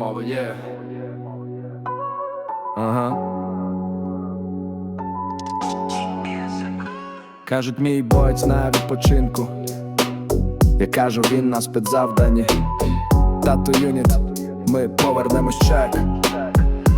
мова є. Ага. Кажуть, мій боєць на відпочинку. Я кажу, він на спецзавданні. Тату юніт, ми повернемось чек.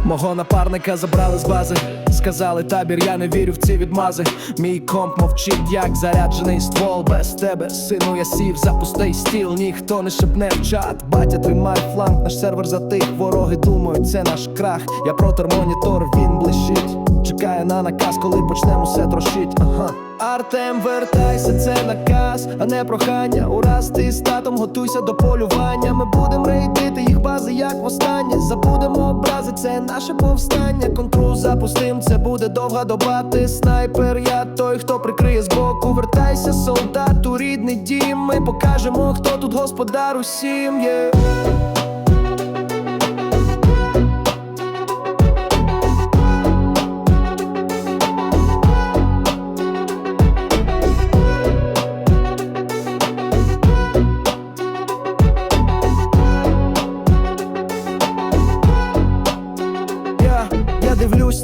Мого напарника забрали з бази. Сказали табір, я не вірю в ці відмази. Мій комп мовчить, як заряджений ствол. Без тебе, сину, я сів за пустий стіл. Ніхто не шепне в чат. Батя тримає фланг, наш сервер затих. Вороги думають, це наш крах. Я протер монітор, він блищить. Чекає на наказ, коли почнемо все трошить. Ага. Артем, вертайся, це наказ, а не прохання. Ураз ти з татом готуйся до полювання. Ми будемо рейдити їх бази, як востаннє. Забудемо образи, це наше повстання. Контру запустим, це буде довга доба. Ти снайпер, я той, хто прикриє збоку. Вертайся, солдат, у рідний дім. Ми покажемо, хто тут господар усім. Yeah.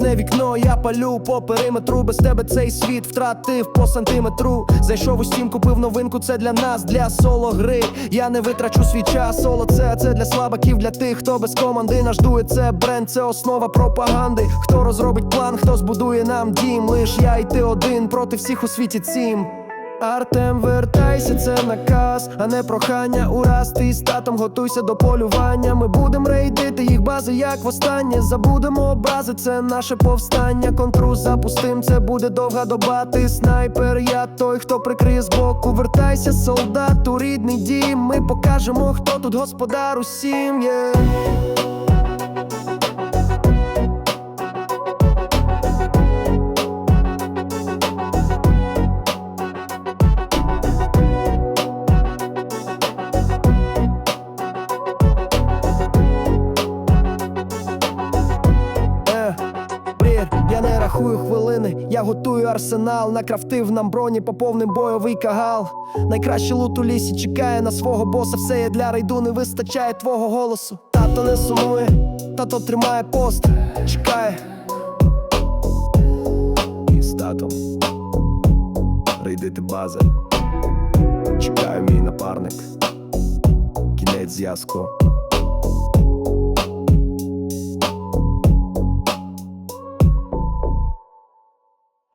Дивлюсь вікно, я палю по периметру. Без тебе цей світ втратив по сантиметру. Зайшов у стім, купив новинку. Це для нас, для соло гри. Я не витрачу свій час. Соло це, це для слабаків, для тих, хто без команди наш дує. Це бренд, це основа пропаганди. Хто розробить план, хто збудує нам дім. Лиш я і ти один проти всіх у світі цім. Артем, вертайся, це наказ, а не прохання. Ураз ти з татом готуйся до полювання. Ми будемо рейдити їх бази, як востаннє. Забудемо образи, це наше повстання. Контру запустим, це буде довга доба. Ти снайпер, я той, хто прикриє збоку. Вертайся, солдат, у рідний дім. Ми покажемо, хто тут господар усім. Yeah. Рахую хвилини, я готую арсенал, накрафтив нам броні, поповним бойовий кагал. Найкраще лут у лісі чекає на свого боса. Все є для рейду, не вистачає твого голосу. Тато не сумує, тато тримає пост, чекає. І з татом рейдити бази. Чекає мій напарник. Кінець зв'язку.